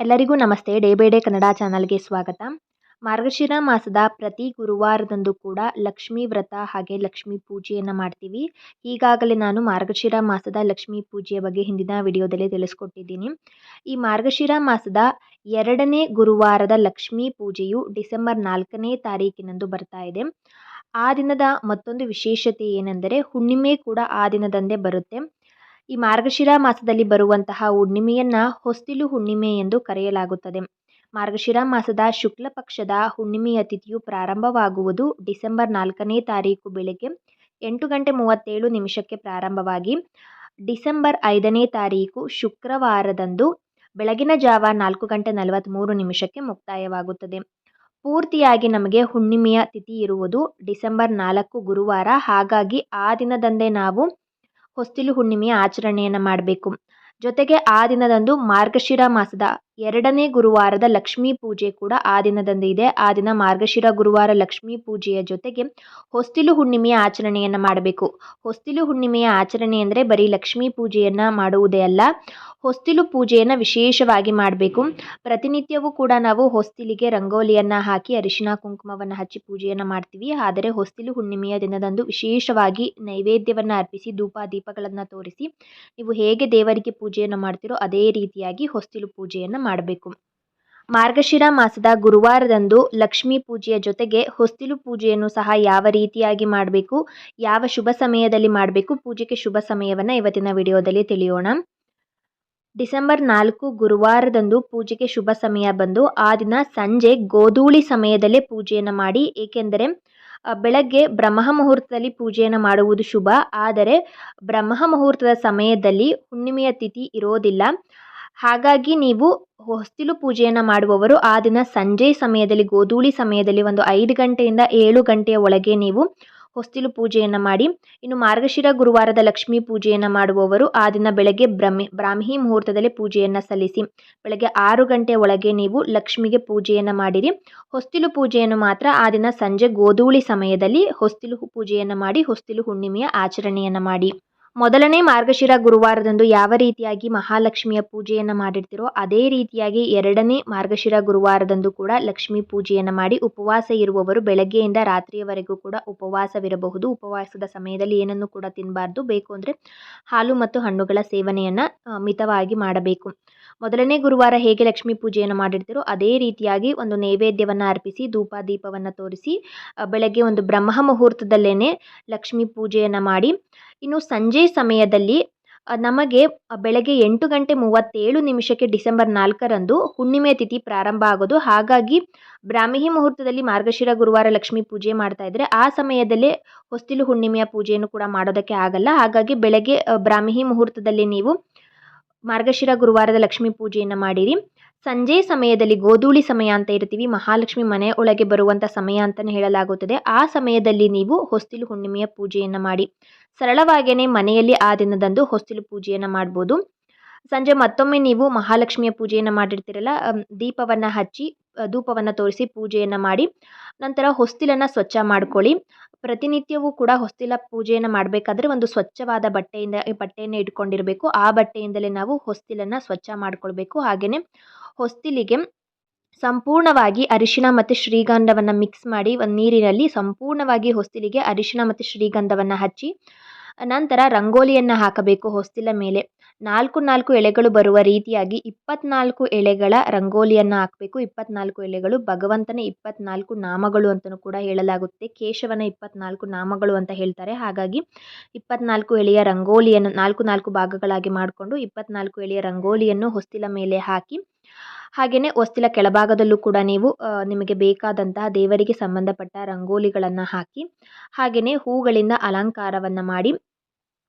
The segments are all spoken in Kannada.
ಎಲ್ಲರಿಗೂ ನಮಸ್ತೆ. ಡೇ ಬೈ ಡೇ ಕನ್ನಡ ಚಾನಲ್ಗೆ ಸ್ವಾಗತ. ಮಾರ್ಗಶಿರ ಮಾಸದ ಪ್ರತಿ ಗುರುವಾರದಂದು ಕೂಡ ಲಕ್ಷ್ಮೀ ವ್ರತ ಹಾಗೆ ಲಕ್ಷ್ಮೀ ಪೂಜೆಯನ್ನು ಮಾಡ್ತೀವಿ. ಈಗಾಗಲೇ ನಾನು ಮಾರ್ಗಶಿರ ಮಾಸದ ಲಕ್ಷ್ಮೀ ಪೂಜೆಯ ಬಗ್ಗೆ ಹಿಂದಿನ ವಿಡಿಯೋದಲ್ಲಿ ತಿಳಿಸ್ಕೊಟ್ಟಿದ್ದೀನಿ. ಈ ಮಾರ್ಗಶಿರ ಮಾಸದ ಎರಡನೇ ಗುರುವಾರದ ಲಕ್ಷ್ಮೀ ಪೂಜೆಯು ಡಿಸೆಂಬರ್ ನಾಲ್ಕನೇ ತಾರೀಕಿನಂದು ಬರ್ತಾ ಇದೆ. ಆ ದಿನದ ಮತ್ತೊಂದು ವಿಶೇಷತೆ ಏನೆಂದರೆ ಹುಣ್ಣಿಮೆ ಕೂಡ ಆ ದಿನದಂದೇ ಬರುತ್ತೆ. ಈ ಮಾರ್ಗಶಿರ ಮಾಸದಲ್ಲಿ ಬರುವಂತಹ ಹುಣ್ಣಿಮೆಯನ್ನು ಹೊಸ್ತಿಲು ಹುಣ್ಣಿಮೆ ಎಂದು ಕರೆಯಲಾಗುತ್ತದೆ. ಮಾರ್ಗಶಿರ ಮಾಸದ ಶುಕ್ಲ ಪಕ್ಷದ ಹುಣ್ಣಿಮೆಯ ತಿಥಿಯು ಪ್ರಾರಂಭವಾಗುವುದು ಡಿಸೆಂಬರ್ ನಾಲ್ಕನೇ ತಾರೀಕು ಬೆಳಗ್ಗೆ ಎಂಟು ಗಂಟೆ ಮೂವತ್ತೇಳು ನಿಮಿಷಕ್ಕೆ ಪ್ರಾರಂಭವಾಗಿ ಡಿಸೆಂಬರ್ ಐದನೇ ತಾರೀಕು ಶುಕ್ರವಾರದಂದು ಬೆಳಗಿನ ಜಾವ ನಾಲ್ಕು ಗಂಟೆ ನಲವತ್ತ್ಮೂರು ನಿಮಿಷಕ್ಕೆ ಮುಕ್ತಾಯವಾಗುತ್ತದೆ. ಪೂರ್ತಿಯಾಗಿ ನಮಗೆ ಹುಣ್ಣಿಮೆಯ ತಿಥಿ ಇರುವುದು ಡಿಸೆಂಬರ್ ನಾಲ್ಕು ಗುರುವಾರ. ಹಾಗಾಗಿ ಆ ದಿನದಂದೇ ನಾವು ಹೊಸ್ತಿಲು ಹುಣ್ಣಿಮೆಯ ಆಚರಣೆಯನ್ನು ಮಾಡಬೇಕು. ಜೊತೆಗೆ ಆ ದಿನದಂದು ಮಾರ್ಗಶಿರ ಮಾಸದ ಎರಡನೇ ಗುರುವಾರದ ಲಕ್ಷ್ಮೀ ಪೂಜೆ ಕೂಡ ಆ ದಿನದಂದು ಇದೆ. ಆ ದಿನ ಮಾರ್ಗಶಿರ ಗುರುವಾರ ಲಕ್ಷ್ಮೀ ಪೂಜೆಯ ಜೊತೆಗೆ ಹೊಸ್ತಿಲು ಹುಣ್ಣಿಮೆಯ ಆಚರಣೆಯನ್ನು ಮಾಡಬೇಕು. ಹೊಸ್ತಿಲು ಹುಣ್ಣಿಮೆಯ ಆಚರಣೆ ಅಂದರೆ ಬರೀ ಲಕ್ಷ್ಮೀ ಪೂಜೆಯನ್ನು ಮಾಡುವುದೇ ಅಲ್ಲ, ಹೊಸ್ತಿಲು ಪೂಜೆಯನ್ನು ವಿಶೇಷವಾಗಿ ಮಾಡಬೇಕು. ಪ್ರತಿನಿತ್ಯವೂ ಕೂಡ ನಾವು ಹೊಸ್ತಿಲಿಗೆ ರಂಗೋಲಿಯನ್ನು ಹಾಕಿ ಅರಿಶಿನ ಕುಂಕುಮವನ್ನು ಹಚ್ಚಿ ಪೂಜೆಯನ್ನು ಮಾಡ್ತೀವಿ. ಆದರೆ ಹೊಸ್ತಿಲು ಹುಣ್ಣಿಮೆಯ ದಿನದಂದು ವಿಶೇಷವಾಗಿ ನೈವೇದ್ಯವನ್ನು ಅರ್ಪಿಸಿ, ಧೂಪ ದೀಪಗಳನ್ನು ತೋರಿಸಿ, ನೀವು ಹೇಗೆ ದೇವರಿಗೆ ಪೂಜೆಯನ್ನು ಮಾಡ್ತೀರೋ ಅದೇ ರೀತಿಯಾಗಿ ಹೊಸ್ತಿಲು ಪೂಜೆಯನ್ನು ಮಾಡಬೇಕು. ಮಾರ್ಗಶಿರ ಮಾಸದ ಗುರುವಾರದಂದು ಲಕ್ಷ್ಮೀ ಪೂಜೆಯ ಜೊತೆಗೆ ಹೊಸ್ತಿಲು ಪೂಜೆಯನ್ನು ಸಹ ಯಾವ ರೀತಿಯಾಗಿ ಮಾಡಬೇಕು, ಯಾವ ಶುಭ ಸಮಯದಲ್ಲಿ ಮಾಡಬೇಕು, ಪೂಜೆಗೆ ಶುಭ ಸಮಯವನ್ನು ಇವತ್ತಿನ ವಿಡಿಯೋದಲ್ಲಿ ತಿಳಿಯೋಣ. ಡಿಸೆಂಬರ್ ನಾಲ್ಕು ಗುರುವಾರದಂದು ಪೂಜೆಗೆ ಶುಭ ಸಮಯ ಬಂದು ಆ ದಿನ ಸಂಜೆ ಗೋಧೂಳಿ ಸಮಯದಲ್ಲೇ ಪೂಜೆಯನ್ನು ಮಾಡಿ, ಏಕೆಂದರೆ ಬೆಳಗ್ಗೆ ಬ್ರಹ್ಮ ಮುಹೂರ್ತದಲ್ಲಿ ಪೂಜೆಯನ್ನು ಮಾಡುವುದು ಶುಭ. ಆದರೆ, ಬ್ರಹ್ಮ ಮುಹೂರ್ತದ ಸಮಯದಲ್ಲಿ ಹುಣ್ಣಿಮೆಯ ತಿಥಿ ಇರೋದಿಲ್ಲ. ಹಾಗಾಗಿ ನೀವು ಹೊಸ್ತಿಲು ಪೂಜೆಯನ್ನು ಮಾಡುವವರು ಆ ದಿನ ಸಂಜೆ ಸಮಯದಲ್ಲಿ, ಗೋಧೂಳಿ ಸಮಯದಲ್ಲಿ ಒಂದು ಐದು ಗಂಟೆಯಿಂದ ಏಳು ಗಂಟೆಯ ಒಳಗೆ ನೀವು ಹೊಸ್ತಿಲು ಪೂಜೆಯನ್ನು ಮಾಡಿ, ಇನ್ನು ಮಾರ್ಗಶಿರ, ಗುರುವಾರದ ಲಕ್ಷ್ಮೀ ಪೂಜೆಯನ್ನು ಮಾಡುವವರು ಆ ದಿನ ಬೆಳಗ್ಗೆ ಬ್ರಹ್ಮಿ, ಬ್ರಾಹ್ಮಿ ಮುಹೂರ್ತದಲ್ಲಿ ಪೂಜೆಯನ್ನು ಸಲ್ಲಿಸಿ, ಬೆಳಗ್ಗೆ ಆರು ಗಂಟೆ ಒಳಗೆ ನೀವು ಲಕ್ಷ್ಮಿಗೆ ಪೂಜೆಯನ್ನು ಮಾಡಿರಿ. ಹೊಸ್ತಿಲು ಪೂಜೆಯನ್ನು ಮಾತ್ರ ಆ ದಿನ ಸಂಜೆ ಗೋಧೂಳಿ ಸಮಯದಲ್ಲಿ ಹೊಸ್ತಿಲು ಪೂಜೆಯನ್ನು ಮಾಡಿ ಹೊಸ್ತಿಲು ಹುಣ್ಣಿಮೆಯ ಆಚರಣೆಯನ್ನು ಮಾಡಿ. ಮೊದಲನೇ ಮಾರ್ಗಶಿರ ಗುರುವಾರದಂದು ಯಾವ ರೀತಿಯಾಗಿ ಮಹಾಲಕ್ಷ್ಮಿಯ ಪೂಜೆಯನ್ನು ಮಾಡಿರ್ತೀರೋ ಅದೇ ರೀತಿಯಾಗಿ ಎರಡನೇ ಮಾರ್ಗಶಿರ ಗುರುವಾರದಂದು ಕೂಡ ಲಕ್ಷ್ಮಿ ಪೂಜೆಯನ್ನು ಮಾಡಿ ಉಪವಾಸ ಇರುವವರು ಬೆಳಗ್ಗೆಯಿಂದ ರಾತ್ರಿಯವರೆಗೂ ಕೂಡ ಉಪವಾಸವಿರಬಹುದು. ಉಪವಾಸದ ಸಮಯದಲ್ಲಿ ಏನನ್ನು ಕೂಡ ತಿನ್ನಬಾರ್ದು ಬೇಕು ಅಂದರೆ ಹಾಲು ಮತ್ತು ಹಣ್ಣುಗಳ ಸೇವನೆಯನ್ನು ಮಿತವಾಗಿ ಮಾಡಬೇಕು. ಮೊದಲನೇ ಗುರುವಾರ ಹೇಗೆ ಲಕ್ಷ್ಮೀ ಪೂಜೆಯನ್ನು ಮಾಡಿರ್ತೀರೋ ಅದೇ ರೀತಿಯಾಗಿ ಒಂದು ನೈವೇದ್ಯವನ್ನು ಅರ್ಪಿಸಿ ಧೂಪ ದೀಪವನ್ನು ತೋರಿಸಿ ಬೆಳಗ್ಗೆ ಒಂದು ಬ್ರಹ್ಮ ಮುಹೂರ್ತದಲ್ಲೇ ಲಕ್ಷ್ಮೀ ಪೂಜೆಯನ್ನು ಮಾಡಿ, ಇನ್ನು ಸಂಜೆ ಸಮಯದಲ್ಲಿ ನಮಗೆ ಬೆಳಗ್ಗೆ ಎಂಟು ಗಂಟೆ ಮೂವತ್ತೇಳು ನಿಮಿಷಕ್ಕೆ ಡಿಸೆಂಬರ್ ನಾಲ್ಕರಂದು ಹುಣ್ಣಿಮೆ ತಿಥಿ ಪ್ರಾರಂಭ ಆಗೋದು. ಹಾಗಾಗಿ ಬ್ರಾಹ್ಮಿ ಮುಹೂರ್ತದಲ್ಲಿ ಮಾರ್ಗಶಿರ ಗುರುವಾರ ಲಕ್ಷ್ಮೀ ಪೂಜೆ ಮಾಡ್ತಾ ಇದ್ದರೆ ಆ ಸಮಯದಲ್ಲೇ ಹೊಸ್ತಿಲು ಹುಣ್ಣಿಮೆಯ ಪೂಜೆಯನ್ನು ಕೂಡ ಮಾಡೋದಕ್ಕೆ ಆಗಲ್ಲ. ಹಾಗಾಗಿ ಬೆಳಗ್ಗೆ ಬ್ರಾಹ್ಮಿ ಮುಹೂರ್ತದಲ್ಲಿ ನೀವು ಮಾರ್ಗಶಿರ ಗುರುವಾರದ ಲಕ್ಷ್ಮೀ ಪೂಜೆಯನ್ನು ಮಾಡಿರಿ. ಸಂಜೆ ಸಮಯದಲ್ಲಿ ಗೋಧೂಳಿ ಸಮಯ ಅಂತ ಇರ್ತೀವಿ, ಮಹಾಲಕ್ಷ್ಮಿ ಮನೆ ಒಳಗೆ ಬರುವಂಥ ಸಮಯ ಅಂತಲೇ ಹೇಳಲಾಗುತ್ತದೆ. ಆ ಸಮಯದಲ್ಲಿ ನೀವು ಹೊಸ್ತಿಲು ಹುಣ್ಣಿಮೆಯ ಪೂಜೆಯನ್ನು ಮಾಡಿ. ಸರಳವಾಗಿಯೇ ಮನೆಯಲ್ಲಿ ಆ ದಿನದಂದು ಹೊಸ್ತಿಲು ಪೂಜೆಯನ್ನು ಮಾಡ್ಬೋದು. ಸಂಜೆ ಮತ್ತೊಮ್ಮೆ ನೀವು ಮಹಾಲಕ್ಷ್ಮಿಯ ಪೂಜೆಯನ್ನು ಮಾಡಿರ್ತೀರಲ್ಲ ದೀಪವನ್ನು ಹಚ್ಚಿ ಧೂಪವನ್ನು ತೋರಿಸಿ ಪೂಜೆಯನ್ನು ಮಾಡಿ. ನಂತರ ಹೊಸ್ತಿಲನ್ನು ಸ್ವಚ್ಛ ಮಾಡ್ಕೊಳ್ಳಿ. ಪ್ರತಿನಿತ್ಯವೂ ಕೂಡ ಹೊಸ್ತಿಲ ಪೂಜೆಯನ್ನು ಮಾಡಬೇಕಾದ್ರೆ ಒಂದು ಸ್ವಚ್ಛವಾದ ಬಟ್ಟೆಯಿಂದ ಬಟ್ಟೆಯನ್ನು ಇಟ್ಕೊಂಡಿರಬೇಕು. ಆ ಬಟ್ಟೆಯಿಂದಲೇ ನಾವು ಹೊಸ್ತಿಲನ್ನು ಸ್ವಚ್ಛ ಮಾಡಿಕೊಳ್ಬೇಕು. ಹಾಗೆಯೇ ಹೊಸ್ತಿಲಿಗೆ ಸಂಪೂರ್ಣವಾಗಿ ಅರಿಶಿಣ ಮತ್ತು ಶ್ರೀಗಂಧವನ್ನು ಮಿಕ್ಸ್ ಮಾಡಿ, ಒಂದು ನೀರಿನಲ್ಲಿ ಸಂಪೂರ್ಣವಾಗಿ ಹೊಸ್ತಿಲಿಗೆ ಅರಿಶಿಣ ಮತ್ತು ಶ್ರೀಗಂಧವನ್ನು ಹಚ್ಚಿ ನಂತರ ರಂಗೋಲಿಯನ್ನು ಹಾಕಬೇಕು ಹೊಸ್ತಿಲ ಮೇಲೆ. ನಾಲ್ಕು ನಾಲ್ಕು ಎಳೆಗಳು ಬರುವ ರೀತಿಯಾಗಿ ಇಪ್ಪತ್ನಾಲ್ಕು ಎಳೆಗಳ ರಂಗೋಲಿಯನ್ನು ಹಾಕಬೇಕು. ಇಪ್ಪತ್ನಾಲ್ಕು ಎಲೆಗಳು ಭಗವಂತನ ಇಪ್ಪತ್ನಾಲ್ಕು ನಾಮಗಳು ಅಂತಲೂ ಕೂಡ ಹೇಳಲಾಗುತ್ತೆ. ಕೇಶವನ ಇಪ್ಪತ್ನಾಲ್ಕು ನಾಮಗಳು ಅಂತ ಹೇಳ್ತಾರೆ. ಹಾಗಾಗಿ ಇಪ್ಪತ್ನಾಲ್ಕು ಎಳೆಯ ರಂಗೋಲಿಯನ್ನು ನಾಲ್ಕು ನಾಲ್ಕು ಭಾಗಗಳಾಗಿ ಮಾಡಿಕೊಂಡು ಇಪ್ಪತ್ನಾಲ್ಕು ಎಳೆಯ ರಂಗೋಲಿಯನ್ನು ಹೊಸ್ತಿಲ ಮೇಲೆ ಹಾಕಿ ಹಾಗೆಯೇ ಹೊಸ್ತಿಲ ಕೆಳಭಾಗದಲ್ಲೂ ಕೂಡ ನೀವು ನಿಮಗೆ ಬೇಕಾದಂತಹ ದೇವರಿಗೆ ಸಂಬಂಧಪಟ್ಟ ರಂಗೋಲಿಗಳನ್ನು ಹಾಕಿ ಹಾಗೆಯೇ ಹೂಗಳಿಂದ ಅಲಂಕಾರವನ್ನು ಮಾಡಿ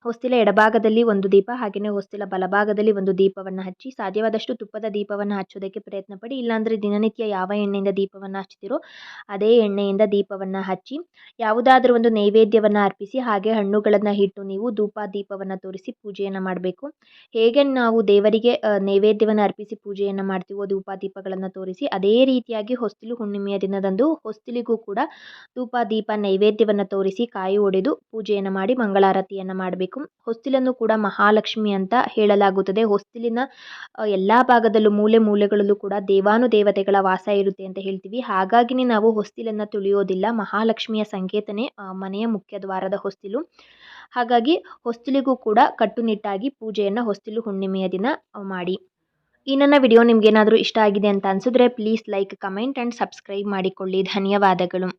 ಹೊಸ್ತಿಲ ಎಡಭಾಗದಲ್ಲಿ ಒಂದು ದೀಪ ಹಾಗೆಯೇ ಹೊಸ್ತಿಲ ಬಲಭಾಗದಲ್ಲಿ ಒಂದು ದೀಪವನ್ನು ಹಚ್ಚಿ, ಸಾಧ್ಯವಾದಷ್ಟು ತುಪ್ಪದ ದೀಪವನ್ನು ಹಚ್ಚೋದಕ್ಕೆ ಪ್ರಯತ್ನ ಪಡಿ ಇಲ್ಲಾಂದರೆ ದಿನನಿತ್ಯ ಯಾವ ಎಣ್ಣೆಯಿಂದ ದೀಪವನ್ನು ಹಚ್ತಿರೋ ಅದೇ ಎಣ್ಣೆಯಿಂದ ದೀಪವನ್ನು ಹಚ್ಚಿ, ಯಾವುದಾದ್ರೂ ಒಂದು ನೈವೇದ್ಯವನ್ನು ಅರ್ಪಿಸಿ, ಹಾಗೆ ಹಣ್ಣುಗಳನ್ನು ಇಟ್ಟು ನೀವು ಧೂಪ ದೀಪವನ್ನು ತೋರಿಸಿ ಪೂಜೆಯನ್ನು ಮಾಡಬೇಕು. ಹೇಗೆ ನಾವು ದೇವರಿಗೆ ನೈವೇದ್ಯವನ್ನು ಅರ್ಪಿಸಿ ಪೂಜೆಯನ್ನು ಮಾಡ್ತೀವೋ, ಧೂಪ ದೀಪಗಳನ್ನು ತೋರಿಸಿ, ಅದೇ ರೀತಿಯಾಗಿ ಹೊಸ್ತಿಲು ಹುಣ್ಣಿಮೆಯ ದಿನದಂದು ಹೊಸ್ತಿಲಿಗೂ ಕೂಡ ಧೂಪ ದೀಪ ನೈವೇದ್ಯವನ್ನು ತೋರಿಸಿ, ಕಾಯಿ ಒಡೆದು ಪೂಜೆಯನ್ನು ಮಾಡಿ, ಮಂಗಳಾರತಿಯನ್ನು ಮಾಡಬೇಕು. ಮಾಡಬೇಕು ಹೊಸ್ತಿಲನ್ನು ಕೂಡ ಮಹಾಲಕ್ಷ್ಮಿ ಅಂತ ಹೇಳಲಾಗುತ್ತದೆ. ಹೊಸ್ತಿಲಿನ ಎಲ್ಲ ಭಾಗದಲ್ಲೂ ಮೂಲೆ ಮೂಲೆಗಳಲ್ಲೂ ಕೂಡ ದೇವಾನುದೇವತೆಗಳ ವಾಸ ಇರುತ್ತೆ ಅಂತ ಹೇಳ್ತೀವಿ. ಹಾಗಾಗಿನೇ ನಾವು ಹೊಸ್ತಿಲನ್ನು ತುಳಿಯೋದಿಲ್ಲ. ಮಹಾಲಕ್ಷ್ಮಿಯ ಸಂಕೇತನೇ ಮನೆಯ ಮುಖ್ಯ ದ್ವಾರದ ಹೊಸ್ತಿಲು. ಹಾಗಾಗಿ ಹೊಸ್ತಿಲಿಗೂ ಕೂಡ ಕಟ್ಟುನಿಟ್ಟಾಗಿ ಪೂಜೆಯನ್ನು ಹೊಸ್ತಿಲು ಹುಣ್ಣಿಮೆಯ ದಿನ ಮಾಡಿ. ಈ ನನ್ನ ವಿಡಿಯೋ ನಿಮ್ಗೇನಾದರೂ ಇಷ್ಟ ಆಗಿದೆ ಅಂತ ಅನಿಸಿದ್ರೆ, please like, comment and subscribe ಮಾಡಿಕೊಳ್ಳಿ. ಧನ್ಯವಾದಗಳು.